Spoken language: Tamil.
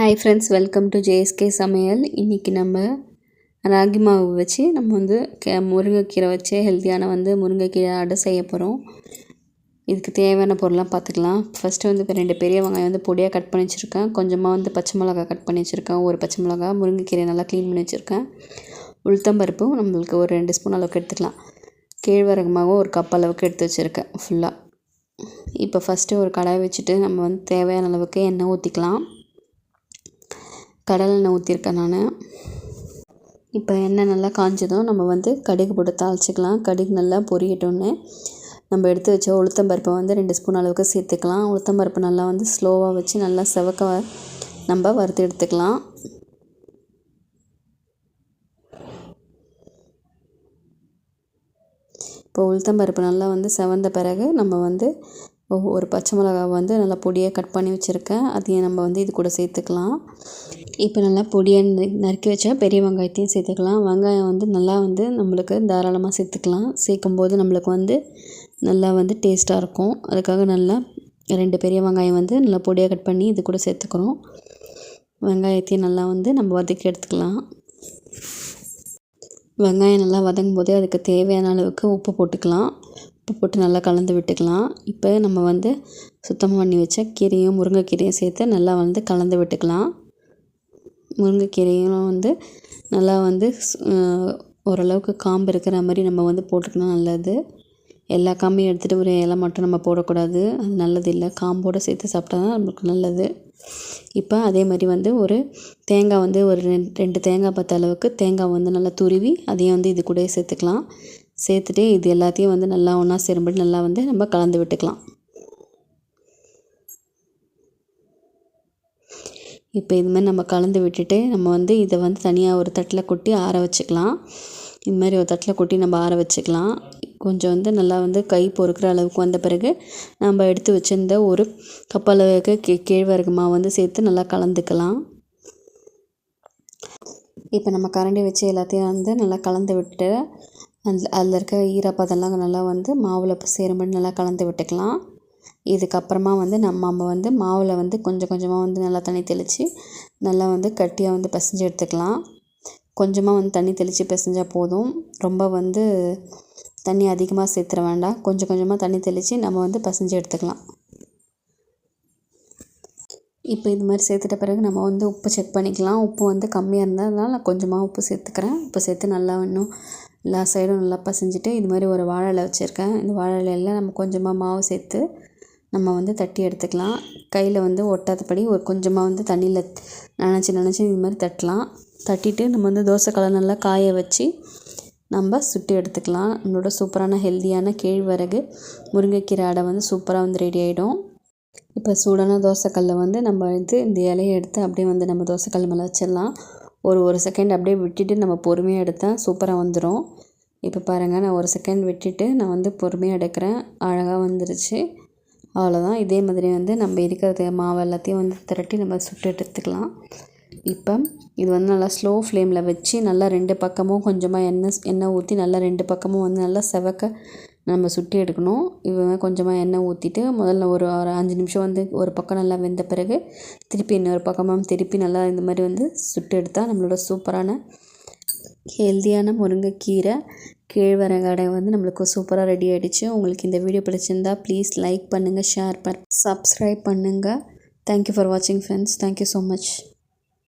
Hi friends welcome to JSK சமையல். இன்றைக்கி நம்ம ராகி மாவு வச்சு நம்ம வந்து கே முருங்கைக்கீரை வச்சு ஹெல்த்தியான வந்து முருங்கைக்கீரை அடை செய்ய போகிறோம் இதுக்கு தேவையான பொருளாக பார்த்துக்கலாம். ஃபஸ்ட்டு வந்து இப்போ ரெண்டு பெரிய வெங்காயம் வந்து பொடியாக கட் பண்ணி வச்சுருக்கேன். கொஞ்சமாக வந்து பச்சை மிளகா கட் பண்ணி வச்சுருக்கேன். ஒரு பச்சை மிளகா முருங்கைக்கீரை நல்லா க்ளீன் பண்ணி வச்சுருக்கேன். உளுத்தம்பருப்பும் நம்மளுக்கு ஒரு ரெண்டு ஸ்பூன் அளவுக்கு எடுத்துக்கலாம். கேழ்வரகு மாவும் ஒரு கப் அளவுக்கு எடுத்து வச்சுருக்கேன் ஃபுல்லாக இப்போ ஃபஸ்ட்டு ஒரு கடாய் வச்சுட்டு நம்ம வந்து தேவையான அளவுக்கு எண்ணெய் ஊற்றிக்கலாம் கடலை ஊற்றிருக்கேன் நான். இப்போ எண்ணெய் நல்லா காஞ்சதும் நம்ம வந்து கடுகு போட்டு தாளிச்சிக்கலாம். கடுகு நல்லா பொரியட்டோன்னே நம்ம எடுத்து வச்ச உளுத்தம்பருப்பை வந்து ரெண்டு ஸ்பூன் அளவுக்கு சேர்த்துக்கலாம். உளுத்தம்பருப்பு நல்லா வந்து ஸ்லோவாக வச்சு நல்லா செவக்க நம்ம வறுத்து எடுத்துக்கலாம். இப்போ உளுத்தம்பருப்பு நல்லா வந்து செவந்த பிறகு நம்ம வந்து ஒரு பச்சை மிளகா வந்து நல்லா பொடியாக கட் பண்ணி வச்சுருக்கேன். அதையும் நம்ம வந்து இது கூட சேர்த்துக்கலாம். இப்போ நல்லா பொடியாக நறுக்கி வச்சா பெரிய வெங்காயத்தையும் சேர்த்துக்கலாம். வெங்காயம் வந்து நல்லா வந்து நம்மளுக்கு தாராளமாக சேர்த்துக்கலாம். சேர்க்கும்போது நம்மளுக்கு வந்து நல்லா வந்து டேஸ்ட்டாக இருக்கும். அதுக்காக நல்லா ரெண்டு பெரிய வெங்காயம் வந்து நல்லா பொடியாக கட் பண்ணி இது கூட சேர்த்துக்கிறோம். வெங்காயத்தையும் நல்லா வந்து நம்ம வதக்கி எடுத்துக்கலாம். வெங்காயம் நல்லா வதங்கும் போதே அதுக்கு தேவையான அளவுக்கு உப்பு போட்டுக்கலாம். உப்பு போட்டு நல்லா கலந்து விட்டுக்கலாம். இப்போ நம்ம வந்து சுத்தமாக பண்ணி வச்ச கீரையும் முருங்கைக்கீரையும் சேர்த்து நல்லா வந்து கலந்து விட்டுக்கலாம். முருங்கைக்கீரையும் வந்து நல்லா வந்து ஓரளவுக்கு காம்பு இருக்கிற மாதிரி நம்ம வந்து போட்டுக்கணும். நல்லது. எல்லா காம்பையும் எடுத்துகிட்டு ஒரு இலை மட்டும் நம்ம போடக்கூடாது. அது நல்லது இல்லை காம்போடு சேர்த்து சாப்பிட்டா தான் நம்மளுக்கு நல்லது. இப்போ அதே மாதிரி வந்து ஒரு தேங்காய் வந்து ஒரு ரெண்டு ரெண்டு தேங்காய் பற்ற அளவுக்கு தேங்காய் வந்து நல்லா துருவி அதையும் வந்து இது கூடயே சேர்த்துக்கலாம். சேர்த்துட்டு இது எல்லாத்தையும் வந்து நல்லா ஒன்றா சேரும்படி நல்லா வந்து நம்ம கலந்து விட்டுக்கலாம். இப்போ இது மாதிரி நம்ம கலந்து விட்டுட்டு நம்ம வந்து இதை வந்து தனியாக ஒரு தட்டில் கொட்டி ஆற வச்சுக்கலாம். இது மாதிரி ஒரு தட்டில் கொட்டி நம்ம ஆற வச்சுக்கலாம். கொஞ்சம் வந்து நல்லா வந்து கை பொறுக்கிற அளவுக்கு வந்த பிறகு நம்ம எடுத்து வச்சுருந்த ஒரு கப் அளவுக்கு கே கேழ்வரகு மாவு வந்து சேர்த்து நல்லா கலந்துக்கலாம். இப்போ நம்ம கரண்டி வச்சு எல்லாத்தையும் வந்து நல்லா கலந்து விட்டு அந்த அதில் இருக்க ஈரப்பதெல்லாம் நல்லா வந்து மாவில் சேரும்படி நல்லா கலந்து விட்டுக்கலாம். இதுக்கப்புறமா வந்து நம்ம நம்ம வந்து மாவில் வந்து கொஞ்சம் கொஞ்சமாக வந்து நல்லா தண்ணி தெளித்து நல்லா வந்து கட்டியாக வந்து பிசைஞ்சு எடுத்துக்கலாம். கொஞ்சமாக வந்து தண்ணி தெளித்து பிசைஞ்சால் போதும். ரொம்ப வந்து தண்ணி அதிகமாக சேர்த்துற வேண்டாம். கொஞ்சம் கொஞ்சமாக தண்ணி தெளித்து நம்ம வந்து பசைஞ்சு எடுத்துக்கலாம். இப்போ இது மாதிரி சேர்த்துட்ட பிறகு நம்ம வந்து உப்பு செக் பண்ணிக்கலாம். உப்பு வந்து கம்மியாக இருந்ததுனால நான் கொஞ்சமாக உப்பு சேர்த்துக்கிறேன். உப்பு சேர்த்து நல்லா இன்னும் எல்லா சைடும் நல்லா பசைஞ்சிட்டு இது மாதிரி ஒரு வாழை வச்சுருக்கேன். இந்த வாழை இலையில் நம்ம கொஞ்சமாக மாவு சேர்த்து நம்ம வந்து தட்டி எடுத்துக்கலாம். கையில் வந்து ஒட்டாதபடி ஒரு கொஞ்சமாக வந்து தண்ணியில் நினச்சி நினச்சி இது மாதிரி தட்டலாம். தட்டிட்டு நம்ம வந்து தோசை கலர் நல்லா காய வச்சு நம்ம சுட்டு எடுத்துக்கலாம். நம்மளோட சூப்பரான ஹெல்த்தியான கேழ்வரகு முருங்கைக்கீரை அடை வந்து சூப்பராக வந்து ரெடி ஆகிடும் இப்போ சூடான தோசைக்கல்லை வந்து நம்ம வந்து இந்த இலையை எடுத்து அப்படியே வந்து நம்ம தோசைக்கல் மேலே வச்சிடலாம். ஒரு ஒரு செகண்ட் அப்படியே விட்டுட்டு நம்ம பொறுமையாக எடுத்தால் சூப்பராக வந்துடும் இப்போ பாருங்கள் நான் ஒரு செகண்ட் விட்டுட்டு நான் வந்து பொறுமையாக எடுக்கிறேன். அழகாக வந்துருச்சு. அவ்வளோதான் இதே மாதிரி வந்து நம்ம இருக்கிறது மாவு எல்லாத்தையும் வந்து திரட்டி நம்ம சுட்டு எடுத்துக்கலாம். இப்போ இது வந்து நல்லா ஸ்லோ ஃப்ளேமில் வச்சு நல்லா ரெண்டு பக்கமும் கொஞ்சமாக எண்ணெய் எண்ணெய் ஊற்றி நல்லா ரெண்டு பக்கமும் வந்து நல்லா செவக்க நம்ம சுட்டி எடுக்கணும். இவங்க கொஞ்சமாக எண்ணெய் ஊற்றிட்டு முதல்ல ஒரு ஒரு அஞ்சு நிமிஷம் வந்து ஒரு பக்கம் நல்லா வெந்த பிறகு திருப்பி இன்னொரு பக்கமாக திருப்பி நல்லா இந்த மாதிரி வந்து சுட்டு எடுத்தால் நம்மளோட சூப்பரான ஹெல்த்தியான முருங்கைக்கீரை கேழ்வரகு வந்து நம்மளுக்கு சூப்பராக ரெடி ஆகிடுச்சு உங்களுக்கு இந்த வீடியோ பிடிச்சிருந்தா ப்ளீஸ் லைக் பண்ணுங்கள் ஷேர் பண் சப்ஸ்கிரைப் பண்ணுங்கள் தேங்க்யூ ஃபார் வாட்சிங் friends thank you so much